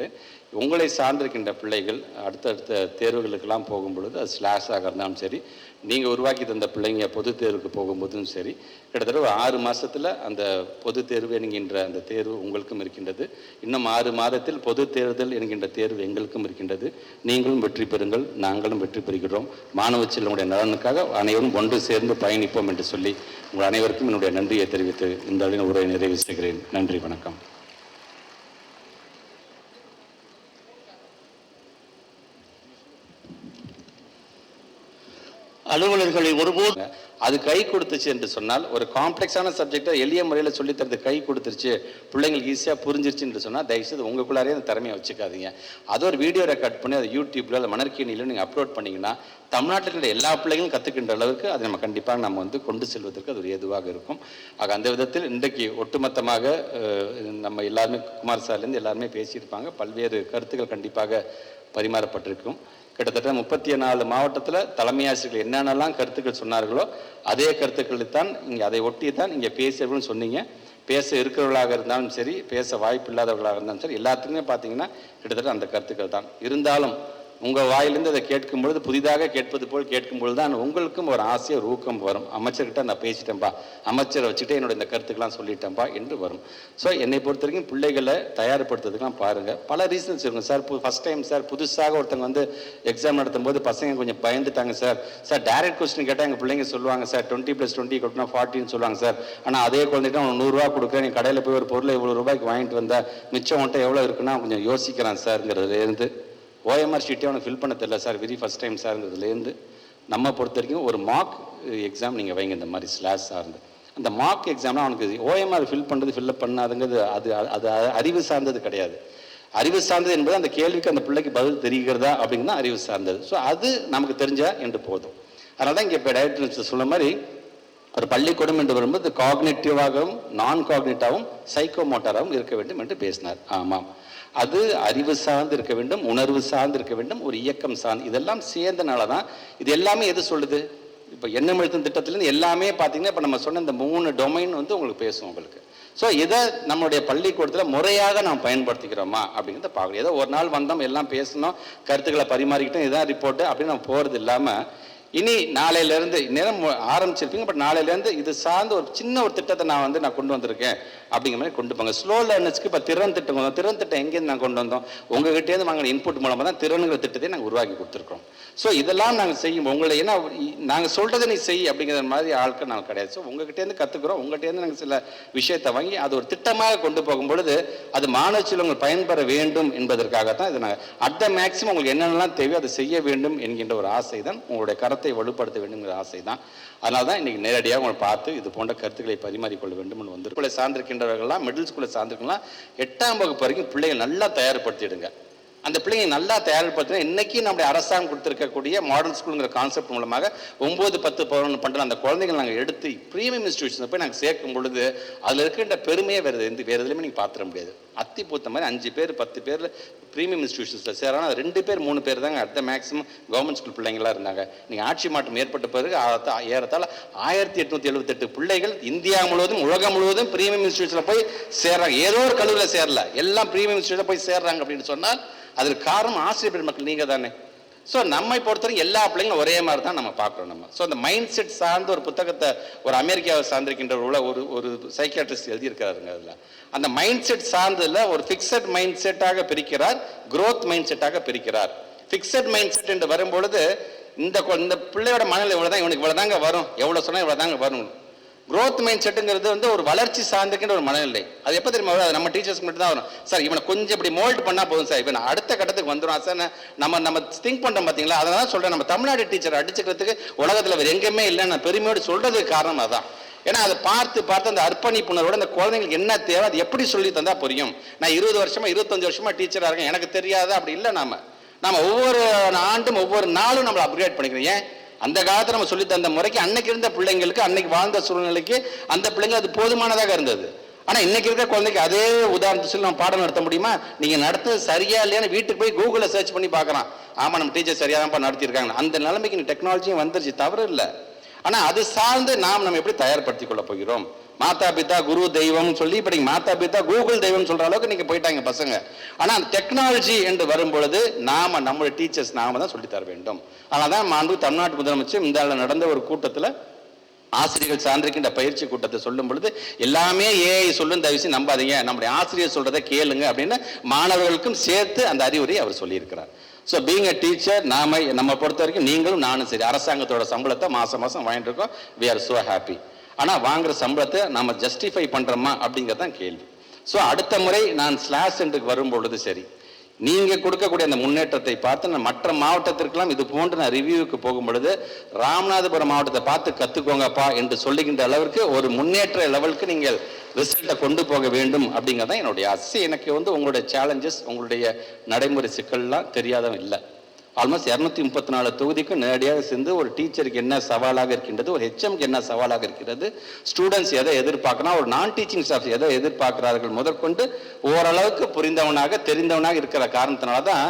கேட்டுக்கொள்கின்றேன் உங்களை சார்ந்திருக்கின்ற பிள்ளைகள் அடுத்தடுத்த தேர்வுகளுக்கெல்லாம் போகும் பொழுது அது ஸ்லாஷாக இருந்தாலும் சரி நீங்கள் உருவாக்கி தந்த பிள்ளைங்க பொது தேர்வுக்கு போகும்போதும் சரி கிட்டத்தட்ட ஒரு ஆறு மாதத்தில் அந்த பொது தேர்வு என்கின்ற அந்த தேர்வு உங்களுக்கும் இருக்கின்றது. இன்னும் ஆறு மாதத்தில் பொது தேர்தல் என்கின்ற தேர்வு எங்களுக்கும் இருக்கின்றது. நீங்களும் வெற்றி பெறுங்கள் நாங்களும் வெற்றி பெறுகிறோம். மாணவ செல்வனுடைய நலனுக்காக அனைவரும் ஒன்று சேர்ந்து பயணிப்போம் என்று சொல்லி உங்கள் அனைவருக்கும் என்னுடைய நன்றியை தெரிவித்து இந்த அளவில் உரையை நிறைவு செய்கிறேன். நன்றி வணக்கம். அலுவலர்களை ஒருபோது அது கை கொடுத்துச்சு என்று சொன்னால் ஒரு காம்ப்ளெக்ஸான சப்ஜெக்டை எளிய முறையில் சொல்லித் தரது கை கொடுத்துருச்சு பிள்ளைங்களுக்கு ஈஸியாக புரிஞ்சிருச்சு என்று சொன்னால் தயவுசெய்து உங்களுக்குள்ளாரே அந்த திறமையை வச்சுக்காதீங்க. அது ஒரு வீடியோ ரெக்கார்ட் பண்ணி அதை யூடியூப்ல அல்ல மணற்கேணியில் நீங்கள் அப்லோட் பண்ணீங்கன்னா தமிழ்நாட்டில் எல்லா பிள்ளைகளும் கற்றுக்கின்ற அளவுக்கு அதை நம்ம கண்டிப்பாக நம்ம வந்து கொண்டு செல்வதற்கு அது ஒரு ஏதுவாக இருக்கும். ஆக அந்த விதத்தில் இன்றைக்கு ஒட்டுமொத்தமாக நம்ம எல்லாருமே குமார் சார்லேருந்து எல்லாருமே பேசியிருப்பாங்க. பல்வேறு கருத்துக்கள் கண்டிப்பாக பரிமாறப்பட்டிருக்கும். கிட்டத்தட்ட முப்பத்தி நாலு மாவட்டத்தில் தலைமை ஆசிரியர்கள் என்னென்னலாம் கருத்துக்கள் சொன்னார்களோ அதே கருத்துக்களை தான் இங்கே அதை ஒட்டி தான் இங்கே பேசியவர்களும் சொன்னீங்க. பேச இருக்கிறவர்களாக இருந்தாலும் சரி பேச வாய்ப்பு இல்லாதவர்களாக இருந்தாலும் சரி எல்லாத்துக்குமே பார்த்தீங்கன்னா கிட்டத்தட்ட அந்த கருத்துக்கள் தான் இருந்தாலும் உங்கள் வாயிலிருந்து அதை கேட்கும் பொழுது புதிதாக கேட்பது போல் கேட்கும் பொழுது தான் உங்களுக்கும் ஒரு ஆசை ஊக்கம் வரும். அமைச்சர்கிட்ட நான் பேசிட்டேன்ப்பா அமைச்சரை வச்சுட்டு என்னோட இந்த கருத்துக்கெல்லாம் சொல்லிட்டேன்ப்பா என்று வரும். ஸோ என்னை பொறுத்த வரைக்கும் பிள்ளைகளை தயார்படுத்துறதுக்கெலாம் பாருங்கள் பல ரீசன்ஸ் இருக்கும் சார். ஃபஸ்ட் டைம் சார் புதுசாக ஒருத்தங்க வந்து எக்ஸாம் நடத்தும் போது பசங்க கொஞ்சம் பயந்துட்டாங்க சார். சார் டைரக்ட் கொஸ்டின் கேட்டால் எங்கள் பிள்ளைங்க சொல்லுவாங்க சார். டுவெண்ட்டி ப்ளஸ் டுவெண்ட்டி கொடுத்தா ஃபார்ட்டின்னு சொல்லுவாங்க சார். ஆனால் அதே குழந்தைகிட்ட அவன் நூறுரூவா கொடுக்குறேன். நீ கடையில் போய் ஒரு பொருளை இவ்வளோ ரூபாய்க்கு வாங்கிட்டு வந்தா. மிச்சம் உன்ட்ட எவ்வளோ இருக்குன்னா கொஞ்சம் யோசிக்கிறான் சார்ங்கிறதுலேருந்து ஓஎம்ஆர் ஷீட்டே அவனுக்கு ஃபில் பண்ண தெரில சார். வெரி ஃபஸ்ட் டைம் சார்ங்கிறதுலேருந்து நம்ம பொறுத்த வரைக்கும் ஒரு மார்க் எக்ஸாம் நீங்கள் வைங்க இந்த மாதிரி ஸ்லாஷ் சார்ந்து. அந்த மார்க் எக்ஸாம்னா அவனுக்கு ஓஎம்ஆர் ஃபில் பண்ணுறது ஃபில்அப் பண்ணாதுங்கிறது அது அது அறிவு சார்ந்தது கிடையாது. அறிவு சார்ந்தது என்பது அந்த கேள்விக்கு அந்த பிள்ளைக்கு பதில் தெரிகிறதா அப்படிங்கிறது தான் அறிவு சார்ந்தது. ஸோ அது நமக்கு தெரிஞ்சா என்று போதும். அதனால தான் இங்கே இப்போ டைரக்டர் சொன்ன மாதிரி ஒரு பள்ளிக்கூடம் என்று வரும்போது காக்னேட்டிவாகவும் நான் காக்னேட்டாகவும் சைக்கோமோட்டராகவும் இருக்க வேண்டும் என்று பேசினார். ஆமாம். அது அறிவு சார்ந்து இருக்க வேண்டும் உணர்வு சார்ந்து இருக்க வேண்டும் ஒரு இயக்கம் சார்ந்து. இதெல்லாம் சேர்ந்தனால தான் இது எல்லாமே எது சொல்லுது? இப்போ எண்ணம் எழுத்தும் திட்டத்துலேருந்து எல்லாமே பார்த்தீங்கன்னா இப்போ நம்ம சொன்ன இந்த மூணு டொமைன் வந்து உங்களுக்கு பேசும் உங்களுக்கு. ஸோ இதை நம்மளுடைய பள்ளிக்கூடத்தில் முறையாக நாம் பயன்படுத்திக்கிறோமா அப்படிங்கிறத பார்க்கணும். ஏதோ ஒரு நாள் வந்தோம் எல்லாம் பேசணும் கருத்துக்களை பரிமாறிக்கிட்டோம் இதான் ரிப்போர்ட்டு அப்படின்னு நம்ம போகிறது இல்லாமல் இனி நாளையிலேருந்து நேரம் ஆரம்பிச்சிருப்பீங்க பட் நாளையிலேருந்து இது சார்ந்த ஒரு சின்ன ஒரு திட்டத்தை நான் வந்து நான் கொண்டு வந்திருக்கேன். அப்படிங்கிற மாதிரி கொண்டு போங்க. ஸ்லோ லேர்னர்ஸ்க்கு இப்போ திறன் திட்டம் கொண்டு வந்தோம். திறன் திட்டம் எங்கேருந்து நான் கொண்டு வந்தோம்? உங்ககிட்டேருந்து வாங்கின இன்புட் மூலமாக தான் திறனுங்கிற திட்டத்தை நாங்கள் உருவாக்கி கொடுத்துருக்கோம் ஸோ இதெல்லாம் நாங்கள் செய்யும் உங்களை ஏன்னா நாங்கள் சொல்கிறத நீ செய் அப்படிங்கிற மாதிரி ஆட்கள் நாங்கள் கிடையாது. ஸோ உங்ககிட்டேருந்து கற்றுக்குறோம் உங்கள்கிட்டேருந்து நாங்கள் சில விஷயத்தை வாங்கி அது ஒரு திட்டமாக கொண்டு போகும் பொழுது அது மாணவ செல்வங்கள் பயன்பெற வேண்டும் என்பதற்காக தான் இதை நாங்கள் அட் த மேக்ஸிமம் உங்களுக்கு என்னென்னலாம் தேவையோ அதை செய்ய வேண்டும் என்கின்ற ஒரு ஆசை தான் உங்களுடைய கருத்து வலுப்படுத்த வேண்டுங்கிற ஆசை தான் அதனால தான் இன்னைக்கு நேரடியாக உங்களை பார்த்து இது போன்ற கருத்துக்களை பரிமாறிக்கொள்ள வேண்டும் என்று வந்து ஸ்கூலை சார்ந்திருக்கின்றவர்கள்லாம் மிடில் ஸ்கூலை சார்ந்திருக்கலாம் எட்டாம் வகுப்பு வரைக்கும் பிள்ளைகள் நல்லா தயார்படுத்திடுங்க. அந்த பிள்ளைங்க நல்லா தயார்படுத்தினா இன்னைக்கு நம்முடைய அரசாங்கம் கொடுத்துருக்கக்கூடிய மாடல் ஸ்கூலுங்கிற கான்செப்ட் மூலமாக ஒம்பது பத்து பதினொன்று பண்ணுற அந்த குழந்தைங்க நாங்கள் எடுத்து ப்ரீமியம் இன்ஸ்டியூஷனில் போய் நாங்கள் சேர்க்கும் பொழுது அதில் இருக்கின்ற பெருமையை வேறு எந்த வேறு எதுலையுமே நீங்கள் பார்த்துட முடியாது. அத்தி பூத்த மாதிரி அஞ்சு பேர் பத்து பேர் ப்ரீமியம் இன்ஸ்டியூஷன்ஸில் சேரானா ரெண்டு பேர் மூணு பேர் தாங்க அடுத்த மேக்ஸிமம் கவர்மெண்ட் ஸ்கூல் பிள்ளைங்களா இருந்தாங்க. நீங்கள் ஆட்சி மாற்றம் ஏற்பட்ட பிறகு ஏறத்தால் ஆயிரத்தி எட்நூற்றி எழுபத்தெட்டு பிள்ளைகள் இந்தியா முழுவதும் உலகம் முழுவதும் ப்ரீமியம் இன்ஸ்டியூஷனில் போய் சேர்றாங்க. ஏதோ ஒரு கல்லூரியில் சேரல. எல்லாம் ப்ரீமியம் இன்ஸ்டியூஷனில் போய் சேர்றாங்க அப்படின்னு சொன்னால் அதில் காரணம் ஆசிரியர் பெருமக்கள் நீங்கள் தானே. ஸோ நம்மை பொறுத்தவரைக்கும் எல்லா பிள்ளைங்களும் ஒரே மாதிரி தான் நம்ம பார்க்குறோம் நம்ம. ஸோ அந்த மைண்ட் செட் சார்ந்த ஒரு புத்தகத்தை ஒரு அமெரிக்காவை சார்ந்திருக்கின்ற ஒரு உல- ஒரு ஒரு சைக்கியாட்ரிஸ்ட் எழுதியிருக்கிறாருங்க அதில். அந்த மைண்ட் செட் சார்ந்ததில் ஒரு ஃபிக்ஸட் மைண்ட் செட்டாக பிரிக்கிறார் க்ரோத் மைண்ட் செட்டாக பிரிக்கிறார். ஃபிக்ஸட் மைண்ட் செட் என்று வரும்பொழுது இந்த கொ- இந்த பிள்ளையோட மனநிலை இவ்வளோ தான் இவனுக்கு இவ்வளோ தாங்க வரும். எவ்வளோ சொன்னால் இவ்வளோ தாங்க வரும் குரோத் மைண்ட் செட்டுங்கிறது வந்து ஒரு வளர்ச்சி சார்ந்திருக்கின்ற ஒரு மனநிலை. அது எப்போ தெரியுமா வரும்? அது நம்ம டீச்சர்ஸ் மட்டும் தான் வரும். சார் இவனை கொஞ்சம் இப்படி மோல்ட் பண்ணால் போதும் சார். இவன் அடுத்த கட்டத்துக்கு வந்துடும் சார் நம்ம நம்ம திங்க் பண்ணுறோம் பார்த்தீங்களா அதனால தான் சொல்கிறேன் நம்ம தமிழ்நாடு டீச்சர் அடிச்சுக்கிறதுக்கு உலகத்தில் வேறு எங்கேயுமே இல்லைன்னு நான் பெருமையோடு சொல்கிறதுக்கு காரணம் அதான். ஏன்னா அதை பார்த்து பார்த்து அந்த அர்ப்பணிப்புணர்வோட அந்த குழந்தைங்களுக்கு என்ன தேவை அது எப்படி சொல்லி தந்தால் புரியும்? நான் இருபது வருஷமா இருபத்தஞ்சு வருஷமா டீச்சராக இருக்கேன். எனக்கு தெரியாதா. அப்படி இல்லை நாம. நாம ஒவ்வொரு ஆண்டும் ஒவ்வொரு நாளும் நம்மளை அப்கிரேட் பண்ணிக்கிறோம். ஏன்? அந்த காலத்தில் நம்ம சொல்லி தந்த முறைக்கு அன்னைக்கு இருந்த பிள்ளைங்களுக்கு அன்னைக்கு வாழ்ந்த சூழ்நிலைக்கு அந்த பிள்ளைங்க அது போதுமானதாக இருந்தது. ஆனால் இன்னைக்கு இருக்க குழந்தைக்கு அதே உதாரணத்தை சொல்லி நம்ம பாடம் நடத்த முடியுமா? நீங்கள் நடத்துறது சரியா இல்லையான்னு வீட்டுக்கு போய் கூகுளில் சர்ச் பண்ணி பார்க்குறான் ஆமாம் நம்ம டீச்சர் சரியாக தான் நடத்தியிருக்காங்க. அந்த நிலைமைக்கு டெக்னாலஜியும் வந்துருச்சு தவறு இல்லை. ஆனால் அது சார்ந்து நாம் நம்ம எப்படி தயார்படுத்திக் கொள்ள போகிறோம்? மாதா பிதா குரு தெய்வம் சொல்லி இப்படி மாதா பிதா கூகுள் தெய்வம் சொல்ற அளவுக்கு நீங்க போயிட்டாங்க பசங்க. ஆனா அந்த டெக்னாலஜி என்று வரும்பொழுது நாம் நாம நம்மளுடைய டீச்சர்ஸ் நாம தான் சொல்லித்தர வேண்டும். அதனால் தான் மாண்பு தமிழ்நாட்டு முதலமைச்சர் இந்த நடந்த ஒரு கூட்டத்தில் ஆசிரியர்கள் சான்றிருக்கின்ற பயிற்சி கூட்டத்தை சொல்லும் பொழுது எல்லாமே ஏஐ சொல்லும் தயவு நம்பாதீங்க. நம்முடைய ஆசிரியர் சொல்கிறத கேளுங்க அப்படின்னு மாணவர்களுக்கும் சேர்த்து அந்த அறிவுரையை அவர் சொல்லியிருக்கிறார். ஸோ பீங் அ டீச்சர் நாம நம்ம பொறுத்த வரைக்கும் நீங்களும் நானும் சரி அரசாங்கத்தோட சம்பளத்தை மாசம் மாசம் வாங்கிட்டு இருக்கோம். வி ஆர் so ஹாப்பி ஆனால் வாங்குற சம்பளத்தை நம்ம ஜஸ்டிஃபை பண்ணுறோமா அப்படிங்கிறது தான் கேள்வி. ஸோ அடுத்த முறை நான் ஸ்லாஷ் சென்டருக்கு வரும் பொழுது சரி நீங்கள் கொடுக்கக்கூடிய அந்த முன்னேற்றத்தை பார்த்து நான் மற்ற மாவட்டத்திற்கெல்லாம் இது போன்று நான் ரிவ்யூவுக்கு போகும் பொழுது ராமநாதபுரம் மாவட்டத்தை பார்த்து கற்றுக்கோங்கப்பா என்று சொல்லுகின்ற அளவிற்கு ஒரு முன்னேற்ற லெவலுக்கு நீங்கள் ரிசல்ட்டை கொண்டு போக வேண்டும் அப்படிங்கிறது தான் என்னுடைய ஆசை. எனக்கு வந்து உங்களுடைய சேலஞ்சஸ் உங்களுடைய நடைமுறை சிக்கல்லாம் தெரியாதவன் இல்லை. ஆல்மோஸ்ட் இரநூத்தி முப்பத்தி நாலு தொகுதிக்கு நேரடியாக சேர்ந்து ஒரு டீச்சருக்கு என்ன சவாலாக இருக்கின்றது ஒரு ஹெச்எம்க்கு என்ன சவாலாக இருக்கிறது ஸ்டூடெண்ட்ஸ் எதை எதிர்பார்க்கணும் ஒரு நான் டீச்சிங் ஸ்டாஃப் எதை எதிர்பார்க்கிறார்கள் முதற்கொண்டு ஓரளவுக்கு புரிந்தவனாக தெரிந்தவனாக இருக்கிற காரணத்தினால தான்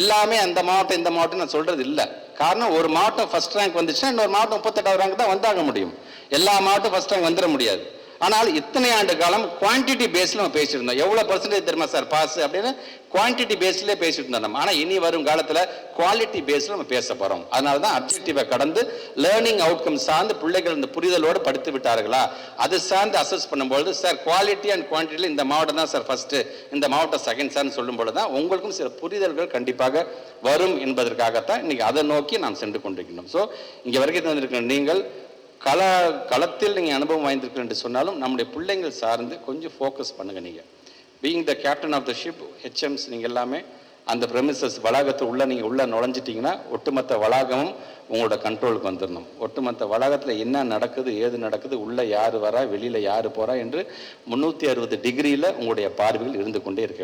எல்லாமே அந்த மாவட்டம் இந்த மாவட்டம் நான் சொல்றது இல்லை. காரணம் ஒரு மாவட்டம் ஃபர்ஸ்ட் ரேங்க் வந்துச்சுன்னா இன்னொரு மாவட்டம் முப்பத்தெட்டாவது ரேங்க் தான் வந்தாக முடியும். எல்லா மாவட்டம் ஃபர்ஸ்ட் ரேங்க் வந்துட முடியாது. ஆனால் இத்தனை ஆண்டு காலம் குவான்டிட்டி பேஸில் நம்ம பேசியிருந்தோம். எவ்வளோ பர்சன்டேஜ் தெரியுமா சார் பாஸ் அப்படின்னு குவான்டிட்டி பேஸ்லேயே பேசிட்டு இருந்தோம் நம்ம. ஆனால் இனி வரும் காலத்தில் குவாலிட்டி பேஸில் நம்ம பேச போகிறோம் அதனால தான் அப்ஜெக்டிவை கடந்து லேர்னிங் அவுட்கம் சார்ந்து பிள்ளைகள் இந்த புரிதலோடு படித்து விட்டார்களா? அது சார்ந்து அசஸ் பண்ணும்பொழுது சார் குவாலிட்டி அண்ட் குவான்டிட்டியில் இந்த மாவட்டம் தான் சார் ஃபஸ்ட்டு இந்த மாவட்டம் செகண்ட் சார்னு சொல்லும்பொழுது தான் உங்களுக்கும் சில புரிதல்கள் கண்டிப்பாக வரும் என்பதற்காகத்தான் இன்றைக்கி அதை நோக்கி நாம் சென்று கொண்டிருக்கின்றோம். ஸோ இங்கே வரைக்கும் தந்திருக்கிற நீங்கள் கள களத்தில் நீங்கள் அனுபவம் வாய்ந்திருக்கிறேன் என்று சொன்னாலும் நம்முடைய பிள்ளைங்கள் சார்ந்து கொஞ்சம் ஃபோக்கஸ் பண்ணுங்க நீங்கள் being the captain of the ship HMS நீங்கள் எல்லாமே அந்த பிரமிசஸ் வளாகத்து உள்ளே நீங்கள் உள்ளே நுழைஞ்சிட்டிங்கன்னா ஒட்டுமொத்த வளாகமும் உங்களோட கண்ட்ரோலுக்கு வந்துடணும் ஒட்டுமொத்த வளாகத்தில் என்ன நடக்குது ஏது நடக்குது உள்ளே யார் வரா வெளியில் யார் போகிறா என்று முந்நூற்றி அறுபது டிகிரியில் உங்களுடைய பார்வையில் இருந்து கொண்டே இருக்க